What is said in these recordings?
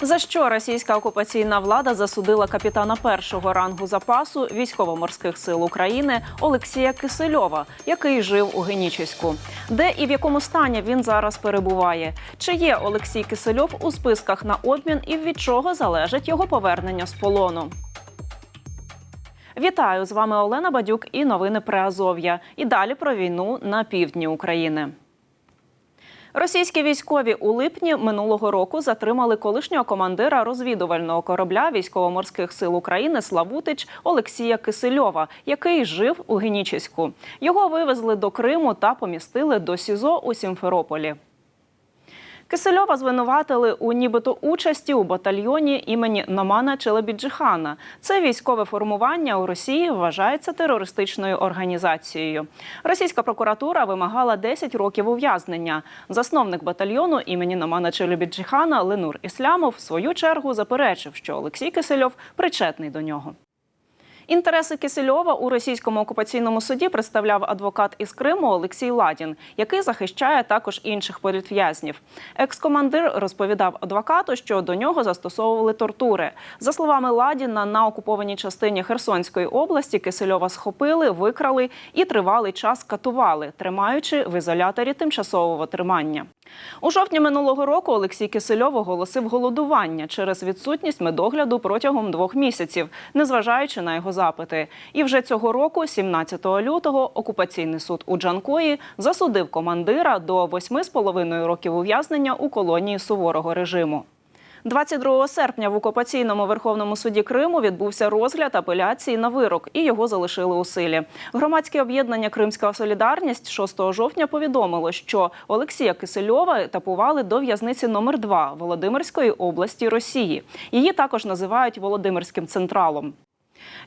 За що російська окупаційна влада засудила капітана першого рангу запасу військово-морських сил України Олексія Кисельова, який жив у Генічеську? Де і в якому стані він зараз перебуває? Чи є Олексій Кисельов у списках на обмін і від чого залежить його повернення з полону? Вітаю з вами Олена Бадюк і новини Приазов'я. І далі про війну на півдні України. Російські військові у липні минулого року затримали колишнього командира розвідувального корабля військово-морських сил України Славутич Олексія Кисельова, який жив у Генічеську. Його вивезли до Криму та помістили до СІЗО у Сімферополі. Кисельова звинуватили у нібито участі у батальйоні імені Номана Челебіджихана. Це військове формування у Росії вважається терористичною організацією. Російська прокуратура вимагала 10 років ув'язнення. Засновник батальйону імені Номана Челебіджихана Ленур Іслямов в свою чергу заперечив, що Олексій Кисельов причетний до нього. Інтереси Кисельова у російському окупаційному суді представляв адвокат із Криму Олексій Ладін, який захищає також інших політв'язнів. Екс-командир розповідав адвокату, що до нього застосовували тортури. За словами Ладіна, на окупованій частині Херсонської області Кисельова схопили, викрали і тривалий час катували, тримаючи в ізоляторі тимчасового тримання. У жовтні минулого року Олексій Кисельов оголосив голодування через відсутність медогляду протягом двох місяців, незважаючи на його запити. І вже цього року, 17 лютого, окупаційний суд у Джанкої засудив командира до 8,5 років ув'язнення у колонії суворого режиму. 22 серпня в окупаційному Верховному суді Криму відбувся розгляд апеляції на вирок, і його залишили у силі. Громадське об'єднання Кримська Солідарність 6 жовтня повідомило, що Олексія Кисельова етапували до в'язниці номер 2 Володимирської області Росії. Її також називають Володимирським централом.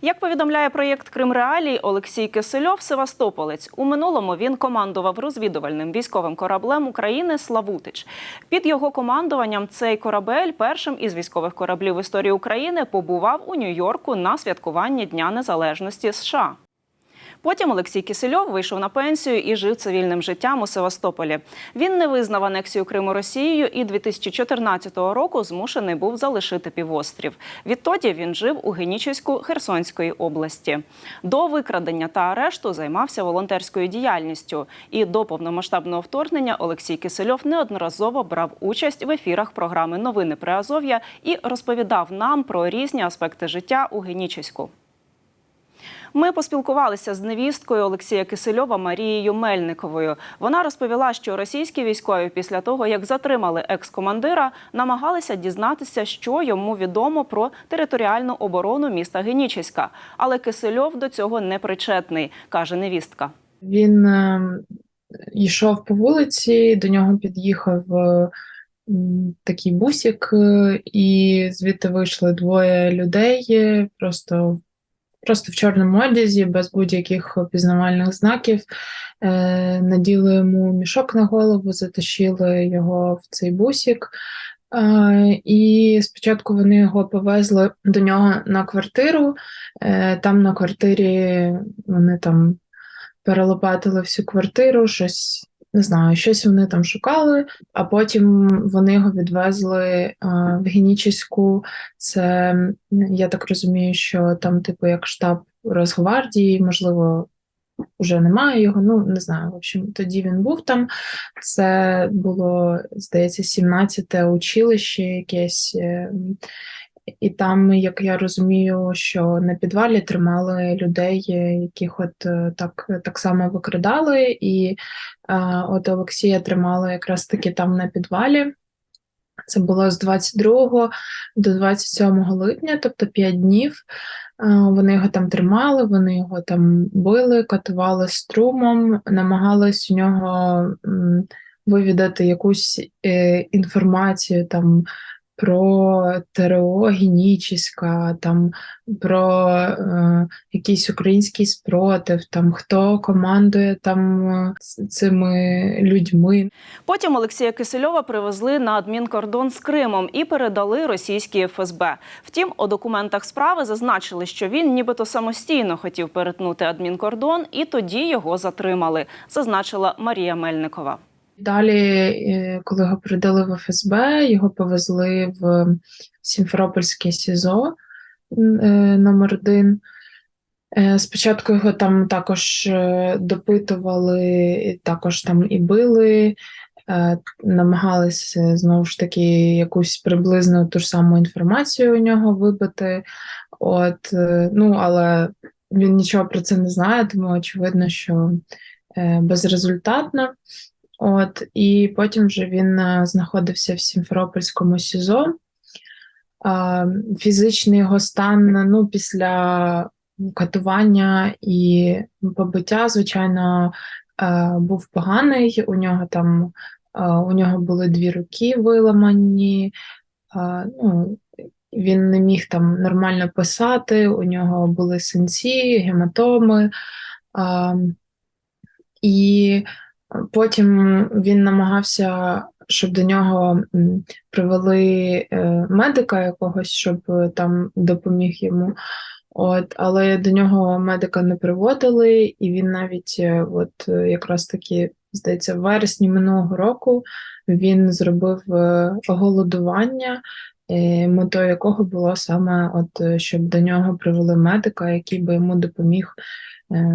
Як повідомляє проєкт Крим Реалій, Олексій Кисельов Севастополець. У минулому він командував розвідувальним військовим кораблем України Славутич. Під його командуванням цей корабель першим із військових кораблів історії України побував у Нью-Йорку на святкуванні Дня Незалежності США. Потім Олексій Кисельов вийшов на пенсію і жив цивільним життям у Севастополі. Він не визнав анексію Криму Росією і 2014 року змушений був залишити півострів. Відтоді він жив у Генічеську Херсонської області. До викрадення та арешту займався волонтерською діяльністю. І до повномасштабного вторгнення Олексій Кисельов неодноразово брав участь в ефірах програми Новини Приазов'я і розповідав нам про різні аспекти життя у Генічеську. Ми поспілкувалися з невісткою Олексія Кисельова Марією Мельниковою. Вона розповіла, що російські військові після того, як затримали екс-командира, намагалися дізнатися, що йому відомо про територіальну оборону міста Генічеська. Але Кисельов до цього не причетний, каже невістка. Він е, йшов по вулиці, до нього під'їхав е, такий бусик, е, і звідти вийшли двоє людей, просто, просто в чорному одязі, без будь-яких пізнавальних знаків. Е, Наділи йому мішок на голову, затащили його в цей бусик. Е, І спочатку вони його повезли до нього на квартиру. Е, Там на квартирі вони там перелопатили всю квартиру, щось не знаю, щось вони там шукали, а потім вони його відвезли в Генічеську. Це я так розумію, що там, типу, як штаб Росгвардії, можливо. Уже немає його, ну не знаю. В общем, тоді він був там. Це було, здається, 17-те училище якесь. І там, як я розумію, що на підвалі тримали людей, яких от е, так, так само викрадали, і е, от Олексія тримали якраз таки там на підвалі. Це було з 22 до 27 липня, тобто 5 днів. Е, Вони його там тримали, вони його там били, катували струмом, намагались у нього вивідати якусь інформацію там про ТРО Генічеська, там про е, якийсь український спротив, там хто командує там е, цими людьми. Потім Олексія Кисельова привезли на адмінкордон з Кримом і передали російській ФСБ. Втім, у документах справи зазначили, що він нібито самостійно хотів перетнути адмінкордон, і тоді його затримали, зазначила Марія Мельникова. Далі, е, коли його передали в ФСБ, його повезли в Сімферопольське СІЗО е, номер один. Е, Спочатку його там також допитували, також там і били, намагалися знову ж таки якусь приблизно ту ж саму інформацію у нього вибити. От, ну, але він нічого про це не знає, тому очевидно, що безрезультатно. От, і потім вже він е, знаходився в Сімферопольському СІЗО. Фізичний його стан, ну, після катування і побиття, звичайно, е, був поганий. У нього там е, у нього були дві руки виламані. Ну, він не міг там нормально писати, у нього були синці, гематоми. І потім він намагався, щоб до нього привели е, медика якогось, щоб е, там допоміг йому. От, але до нього медика не приводили, і він навіть, е, от якраз таки, здається, в вересні минулого року він зробив голодування, метою якого було саме, от, щоб до нього привели медика, який би йому допоміг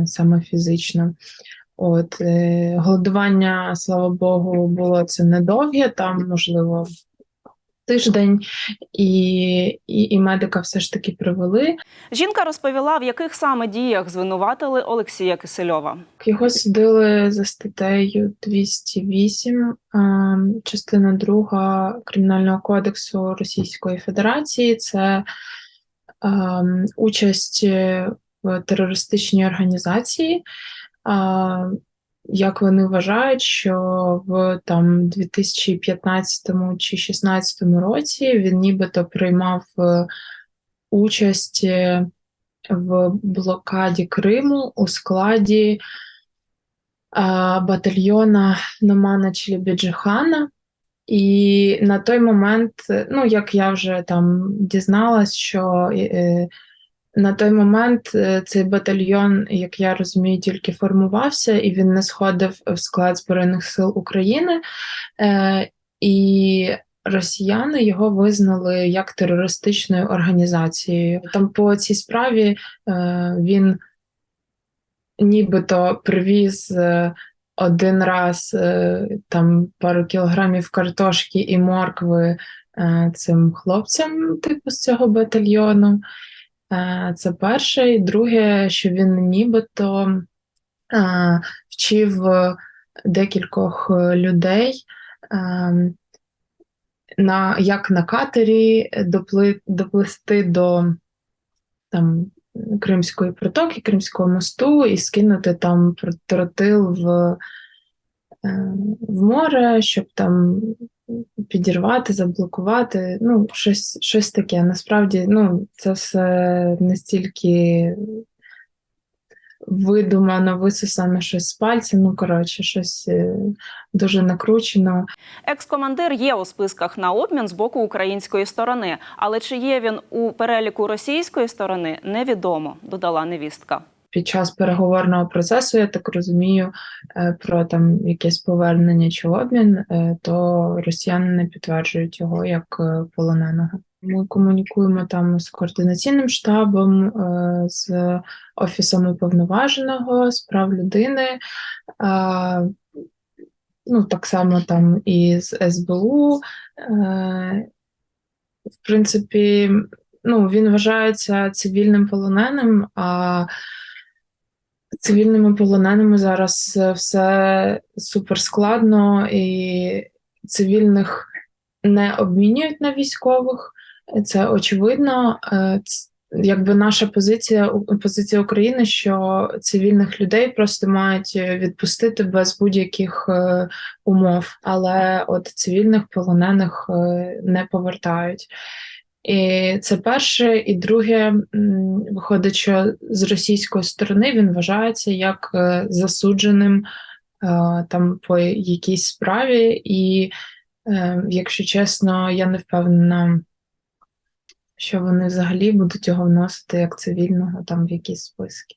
саме фізично. От, е, голодування, слава Богу, було це недовге, там, можливо, тиждень, і, і, і медика все ж таки привели. Жінка розповіла, в яких саме діях звинуватили Олексія Кисельова. Його судили за статтею 208, а, частина 2 Кримінального кодексу Російської Федерації. Це а, участь в терористичній організації. Як вони вважають, що в там 2015 чи 2016 році він нібито приймав е, участь е, в блокаді Криму у складі батальйона Номана Челебіджихана. І на той момент, е, ну як я вже там дізналась, що е, на той момент е, цей батальйон, як я розумію, тільки формувався, і він не сходив в склад Збройних сил України. Е, і росіяни його визнали як терористичною організацією. Там по цій справі е, він нібито привіз один раз там пару кілограмів картошки і моркви цим хлопцям, типу, з цього батальйону. Е, Це перше. І друге, що він нібито е, вчив декількох е, людей, е, на, як на катері допли, доплисти до там, Кримської протоки, Кримського мосту і скинути там тротил в, е, в море, щоб там підірвати, заблокувати. Ну, щось, щось таке. Насправді, ну, це все настільки видумано, висосано щось з пальця. Ну, коротше, щось е, дуже накручено. Екс-командир є у списках на обмін з боку української сторони, але чи є він у переліку російської сторони, невідомо, додала невістка. Під час переговорного процесу, я так розумію, е, про там якесь повернення чи обмін, е, то росіяни не підтверджують його як е, полоненого. Ми комунікуємо там з координаційним штабом, з офісом уповноваженого з прав людини. Ну, так само там і з СБУ. В принципі, ну, він вважається цивільним полоненим, а цивільними полоненими зараз е, все супер складно, і цивільних не обмінюють на військових. Це очевидно. Е, Якби наша позиція позиція України, що цивільних людей просто мають е, відпустити без будь-яких умов, але от цивільних полонених не повертають. І це перше, і друге, виходить, що з російської сторони він вважається як е, засудженим е, там по якійсь справі, і е, якщо чесно, я не впевнена, що вони взагалі будуть його вносити як цивільного там в якісь списки.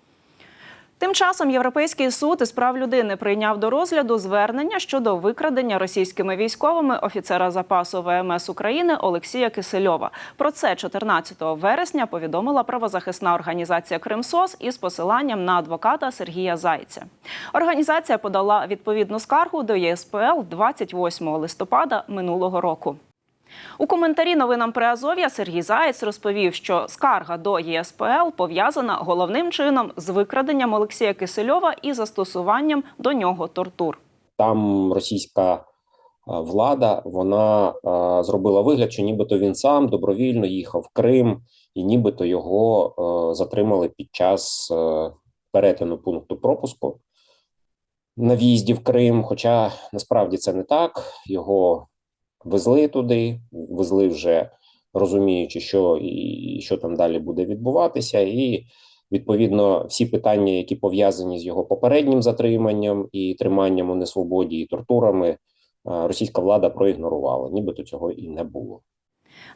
Тим часом Європейський суд із прав людини прийняв до розгляду звернення щодо викрадення російськими військовими офіцера запасу ВМС України Олексія Кисельова. Про це 14 вересня повідомила правозахисна організація Кримсос із посиланням на адвоката Сергія Зайця. Організація подала відповідну скаргу до ЄСПЛ 28 листопада минулого року. У коментарі новинам Приазов'я Сергій Заєць розповів, що скарга до ЄСПЛ пов'язана головним чином з викраденням Олексія Кисельова і застосуванням до нього тортур. Там російська е, влада вона е, зробила вигляд, що нібито він сам добровільно їхав в Крим, і нібито його е, затримали під час е, перетину пункту пропуску на в'їзді в Крим. Хоча насправді це не так. Його везли туди, везли вже розуміючи, що і що там далі буде відбуватися, і відповідно всі питання, які пов'язані з його попереднім затриманням і триманням у несвободі і тортурами, е, російська влада проігнорувала, нібито цього і не було.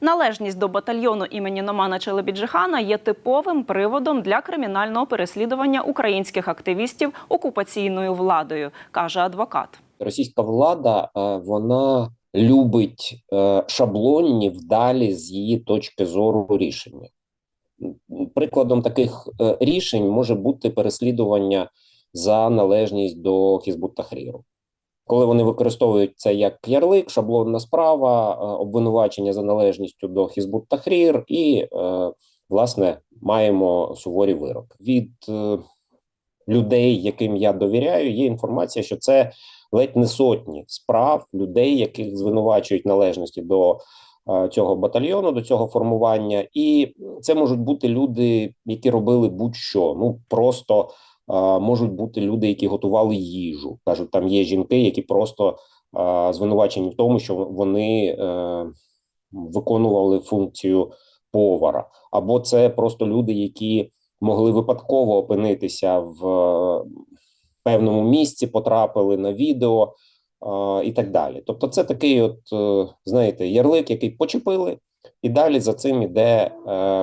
Належність до батальйону імені Номана Челебіджихана є типовим приводом для кримінального переслідування українських активістів окупаційною владою, каже адвокат. Російська влада е, вона любить е, шаблонні вдалі з її точки зору рішення. Прикладом таких е, рішень може бути переслідування за належність до Хізбут Тахріру. Коли вони використовують це як ярлик, шаблонна справа, е, обвинувачення за належністю до Хізбут Тахрір, і власне маємо суворі вироки. Від людей, яким я довіряю, є інформація, що це ледь не сотні справ людей, яких звинувачують належності до е, цього батальйону, до цього формування, і це можуть бути люди, які робили будь-що. Ну просто е, можуть бути люди, які готували їжу. кажуть, там є жінки, які просто е, звинувачені в тому, що вони виконували функцію повара, або це просто люди, які могли випадково опинитися в е, певному місці, потрапили на відео е, і так далі. Тобто, це такий, от е, знаєте, ярлик, який почепили, і далі за цим іде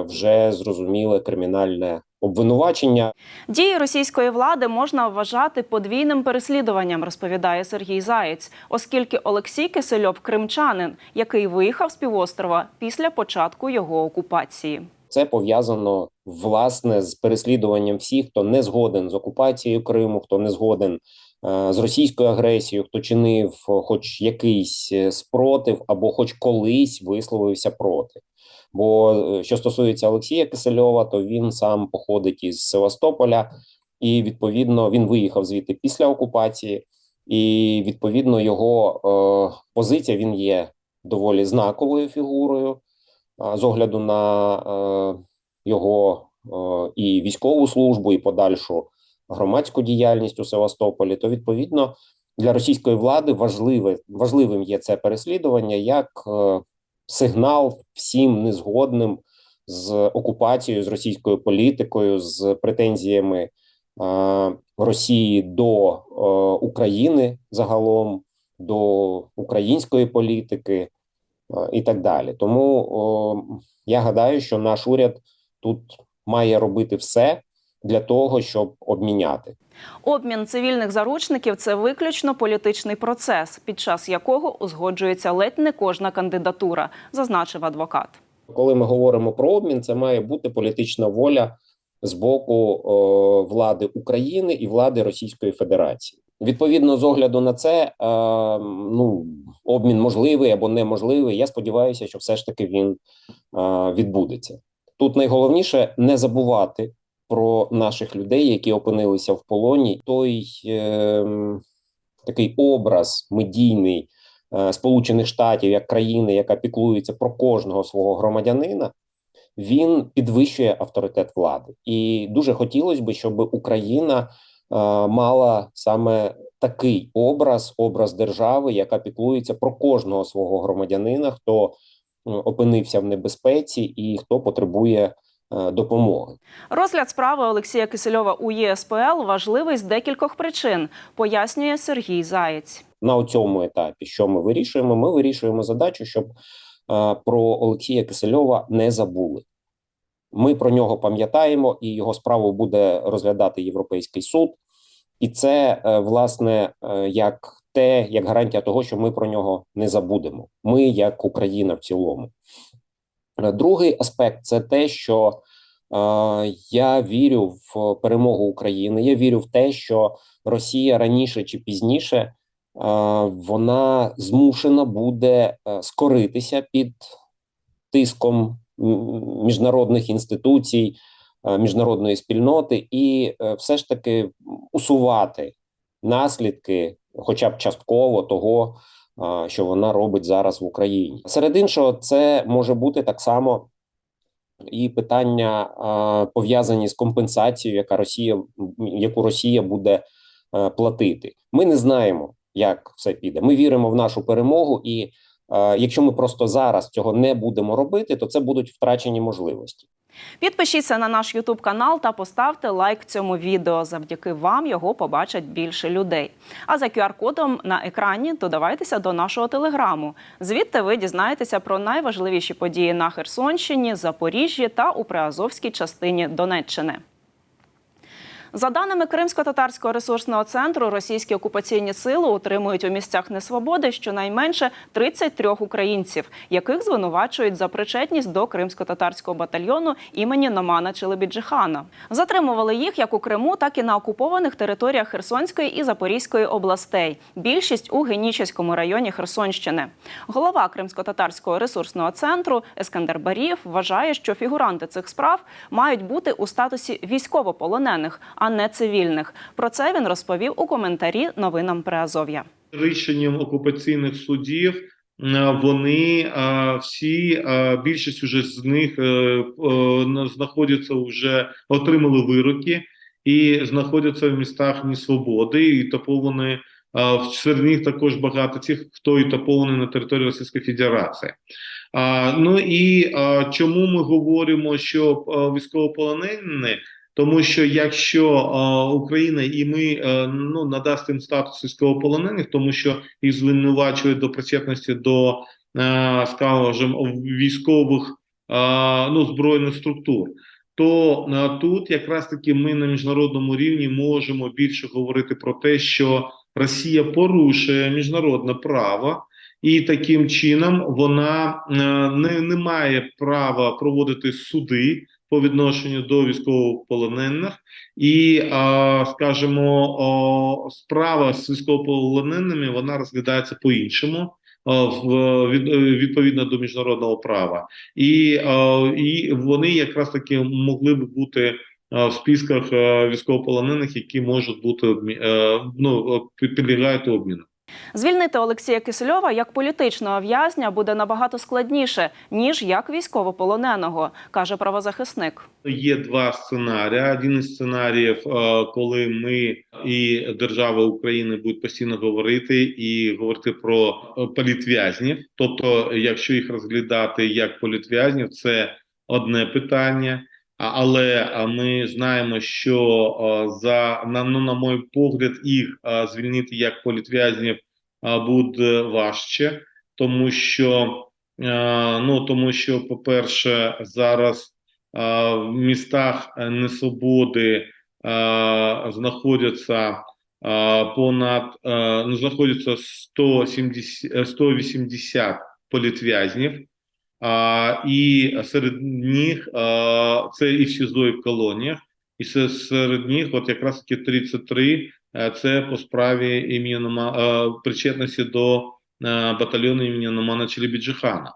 вже зрозуміле кримінальне обвинувачення. Дії російської влади можна вважати подвійним переслідуванням, розповідає Сергій Заєць, оскільки Олексій Кисельов кримчанин, який виїхав з півострова після початку його окупації. Це пов'язано власне з переслідуванням всіх, хто не згоден з окупацією Криму, хто не згоден е, з російською агресією, хто чинив е, хоч якийсь е, спротив або хоч колись висловився проти. Бо е, що стосується Олексія Кисельова, то він сам походить із Севастополя, і відповідно він виїхав звідти після окупації, і відповідно його е, позиція він є доволі знаковою фігурою з огляду на е, його е, і військову службу, і подальшу громадську діяльність у Севастополі, то відповідно для російської влади важливе, важливим є це переслідування як е, сигнал всім незгодним з окупацією, з російською політикою, з претензіями Росії до України загалом, до української політики і так далі. Тому о, я гадаю, що наш уряд тут має робити все для того, щоб обміняти. Обмін цивільних заручників це виключно політичний процес, під час якого узгоджується ледь не кожна кандидатура, зазначив адвокат. Коли ми говоримо про обмін, це має бути політична воля з боку о, влади України і влади Російської Федерації. Відповідно, з огляду на це, е, ну обмін можливий або неможливий. Я сподіваюся, що все ж таки він е, відбудеться. Тут найголовніше не забувати про наших людей, які опинилися в полоні. Той е, такий образ медійний е, Сполучених Штатів як країни, яка піклується про кожного свого громадянина. Він підвищує авторитет влади, і дуже хотілося б, щоб Україна мала саме такий образ, образ держави, яка піклується про кожного свого громадянина, хто опинився в небезпеці і хто потребує е, допомоги. Розгляд справи Олексія Кисельова у ЄСПЛ важливий з декількох причин, пояснює Сергій Заєць. На цьому етапі, що ми вирішуємо? Ми вирішуємо задачу, щоб е, про Олексія Кисельова не забули. Ми про нього пам'ятаємо, і його справу буде розглядати Європейський суд. І це, е, власне, е, як те, як гарантія того, що ми про нього не забудемо. Ми, як Україна в цілому. Е, Другий аспект це те, що я вірю в перемогу України. Я вірю в те, що Росія раніше чи пізніше вона змушена буде скоритися під тиском міжнародних інституцій, міжнародної спільноти, і е, все ж таки усувати наслідки, хоча б частково того, е, що вона робить зараз в Україні. Серед іншого, це може бути так само. І питання е, пов'язані з компенсацією, яка Росія яку Росія буде е, платити. Ми не знаємо, як все піде. Ми віримо в нашу перемогу, і е, якщо ми просто зараз цього не будемо робити, то це будуть втрачені можливості. Підпишіться на наш Ютуб канал та поставте лайк цьому відео. Завдяки вам його побачать більше людей. А за QR-кодом на екрані додавайтеся до нашого телеграму. Звідти ви дізнаєтеся про найважливіші події на Херсонщині, Запоріжжі та у Приазовській частині Донеччини. За даними Кримсько-татарського ресурсного центру, російські окупаційні сили утримують у місцях несвободи щонайменше 33 українців, яких звинувачують за причетність до кримсько-татарського батальйону імені Номана Челебіджихана. Затримували їх як у Криму, так і на окупованих територіях Херсонської і Запорізької областей. Більшість у Генічеському районі Херсонщини. Голова Кримсько-татарського ресурсного центру Ескандер Барієв вважає, що фігуранти цих справ мають бути у статусі військовополонених, а не цивільних. Про це він розповів у коментарі новинам Приазов'я. рішенням окупаційних судів е, вони е, всі е, більшість уже з них на- знаходяться вже отримали вироки і знаходяться в містах несвободи, і топовані в них також багато тих, хто і топований на території Російської Федерації. Ну і чому ми говоримо, що військовополонені? Тому що якщо а, Україна і ми а, ну надасть їм статус військовополонених, тому що їх звинувачують до причетності до а, скажімо, військових а, ну збройних структур, то а, тут якраз таки ми на міжнародному рівні можемо більше говорити про те, що Росія порушує міжнародне право. І таким чином вона е, не, не має права проводити суди по відношенню до військовополонених, і, скажімо, справа з військовополоненими вона розглядається по-іншому. В е, відповідно до міжнародного права, і, і вони якраз таки могли б бути в списках військовополонених, які можуть бути е, ну, підлягають обміну. Звільнити Олексія Кисельова як політичного в'язня буде набагато складніше ніж як військовополоненого, каже правозахисник. Є два сценарії. Один із сценаріїв, е, коли ми і держава України будуть постійно говорити і говорити про е, політв'язнів. Тобто, якщо їх розглядати як політв'язнів, це одне питання. Але ми знаємо, що за на ну, на мой погляд, їх звільнити як політв'язнів буде важче, тому що ну тому що, по-перше, зараз в містах е, несвободи знаходяться понад е, ну, знаходяться 170, е, 180 політв'язнів. А, і серед них а, це і в СІЗО, і в колоніях, і се- серед них, от якраз таки 33, е, це по справі імені Нома- е, причетності до е, батальйону імені Номана Челебіджихана.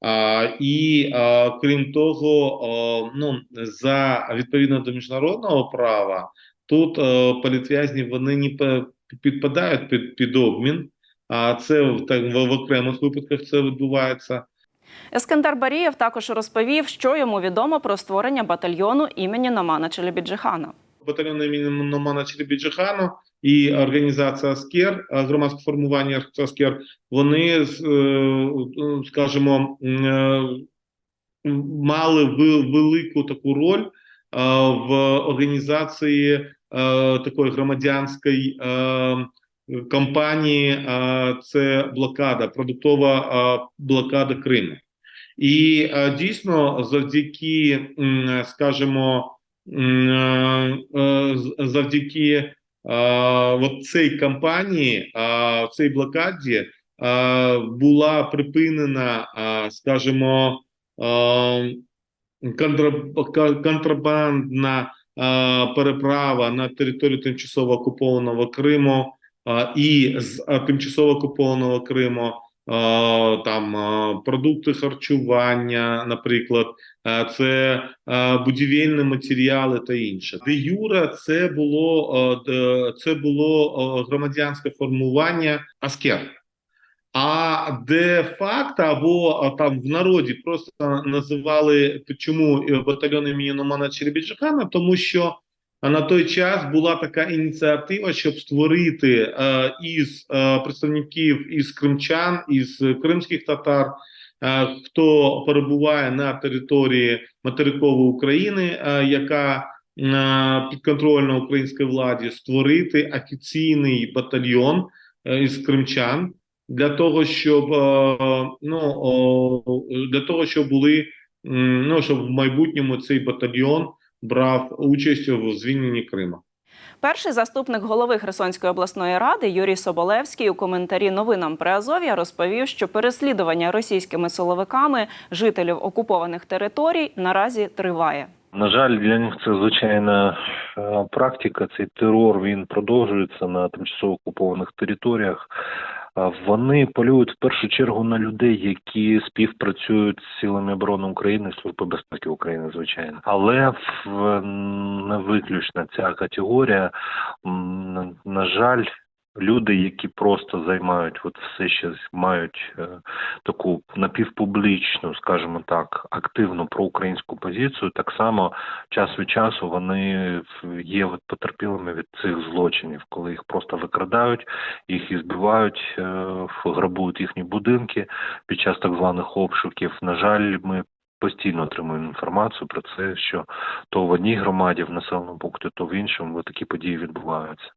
А, і а, крім того, а, ну за відповідно до міжнародного права, тут а, політв'язні вони не підпадають під, під обмін, а це в так в, в окремих випадках це відбувається. Ескандер Барієв також розповів, що йому відомо про створення батальйону імені Номана Челебіджихана. батальйон імені Номана Челебіджихану і організація Аскер, е, громадське формування Аскер, вони, з, е, скажімо, е, мали ве- велику таку роль е, в організації е, такої громадянської е, кампанії. е, Це блокада, продуктова е, блокада Криму. І е, дійсно, завдяки, скажімо, е, е, завдяки от цій кампанії, цій блокаді, була припинена, скажімо, контра- ка- контрабандна переправа на територію тимчасово окупованого Криму і з тимчасово окупованого Криму. Е, Там е, продукти харчування, наприклад, е, це будівельні матеріали та інше. Де Юра, це було це було громадянське формування Аскер. А де факт або там в народі просто називали чому батальйон імені Номана Черебіджахана, тому що на той час була така ініціатива, щоб створити е, із е, представників із кримчан, із кримських татар, е, хто перебуває на території материкової України, яка підконтрольна українській владі, створити офіційний батальйон із кримчан для того, щоб ну для того, щоб були ну щоб в майбутньому цей батальйон брав участь у звільненні Крима. Перший заступник голови Херсонської обласної ради Юрій Соболевський у коментарі новинам Приазов'я розповів, що переслідування російськими силовиками жителів окупованих територій наразі триває. На жаль, для них це звичайна е, практика. Цей терор він продовжується на тимчасово окупованих територіях. Вони полюють в першу чергу на людей, які співпрацюють з силами оборони України, Служби безпеки України, звичайно. Але не виключна ця категорія. На жаль, люди, які просто займають, от все ще мають е, таку напівпублічну, скажімо так, активну проукраїнську позицію, так само час від часу вони є от потерпілими від цих злочинів, коли їх просто викрадають, їх і збивають, е, грабують їхні будинки під час так званих обшуків. На жаль, ми. Постійно отримуємо інформацію про це, що то в одній громаді в населеному пункті, то в іншому такі події відбуваються.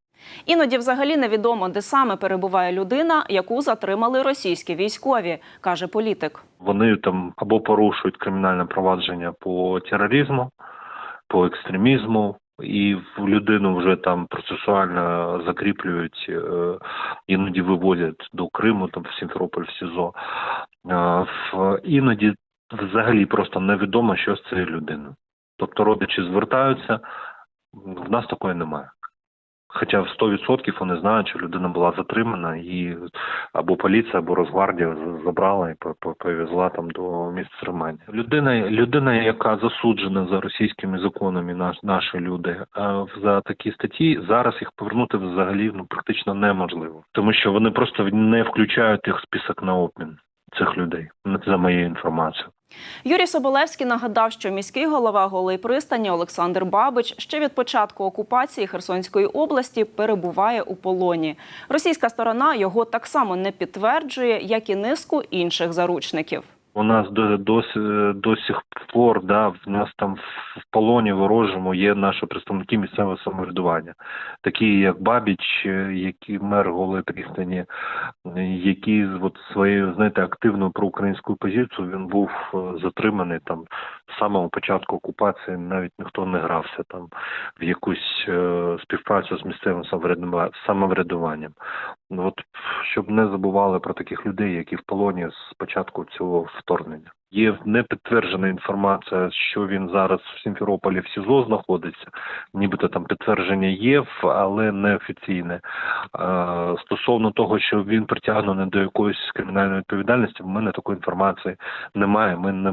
Іноді взагалі невідомо, де саме перебуває людина, яку затримали російські військові, каже політик. Вони там або порушують кримінальне провадження по тероризму, по екстремізму, і в людину вже там процесуально закріплюють, е, іноді виводять до Криму, там в Сімферополь, в СІЗО. Е, Іноді взагалі просто невідомо, що з цією людиною. Тобто родичі звертаються, в нас такої немає. Хоча в 100% вони знають, що людина була затримана, і або поліція, або Росгвардія забрала і по- по- повезла там до місця тримання. Людина, людина, яка засуджена за російськими законами, наш, наші люди, а за такі статті зараз їх повернути взагалі ну практично неможливо, тому що вони просто не включають їх в список на обмін цих людей. За моєю інформацією. Юрій Соболевський нагадав, що міський голова Голої пристані Олександр Бабич ще від початку окупації Херсонської області перебуває у полоні. Російська сторона його так само не підтверджує, як і низку інших заручників. У нас до, до, до сих пор, да, в нас там в полоні ворожому є наші представники місцевого самоврядування, такі як Бабіч, е, який мер Голої пристані, е, який з от своєю, знаєте, активною проукраїнською позицією він був е, затриманий там з самого початку окупації, навіть ніхто не грався там в якусь е, співпрацю з місцевим самоврядуванням. Ну, От щоб не забували про таких людей, які в полоні з початку цього вторгнення. Є непідтверджена інформація, що він зараз в Сімферополі в СІЗО знаходиться. Нібито там підтвердження є, але не офіційне. Е, Стосовно того, що він притягнений до якоїсь кримінальної відповідальності, в мене такої інформації немає. Ми не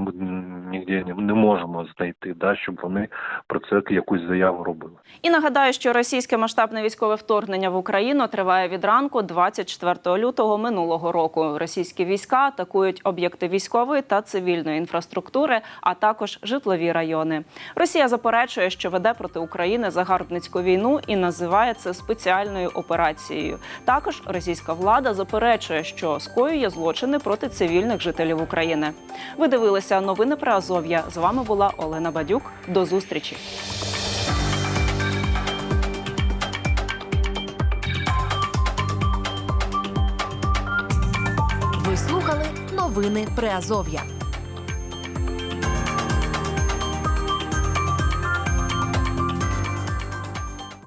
ніде не, не можемо знайти, да, щоб вони про це якусь заяву робили. І нагадаю, що російське масштабне військове вторгнення в Україну триває від ранку 24 лютого минулого року. Російські війська атакують об'єкти військової та цивільної цивільної інфраструктури, а також житлові райони. Росія заперечує, що веде проти України загарбницьку війну і називає це спеціальною операцією. Також російська влада заперечує, що скоює злочини проти цивільних жителів України. Ви дивилися новини про Азов'я. З вами була Олена Бадюк. До зустрічі. Ви слухали новини Приазов'я.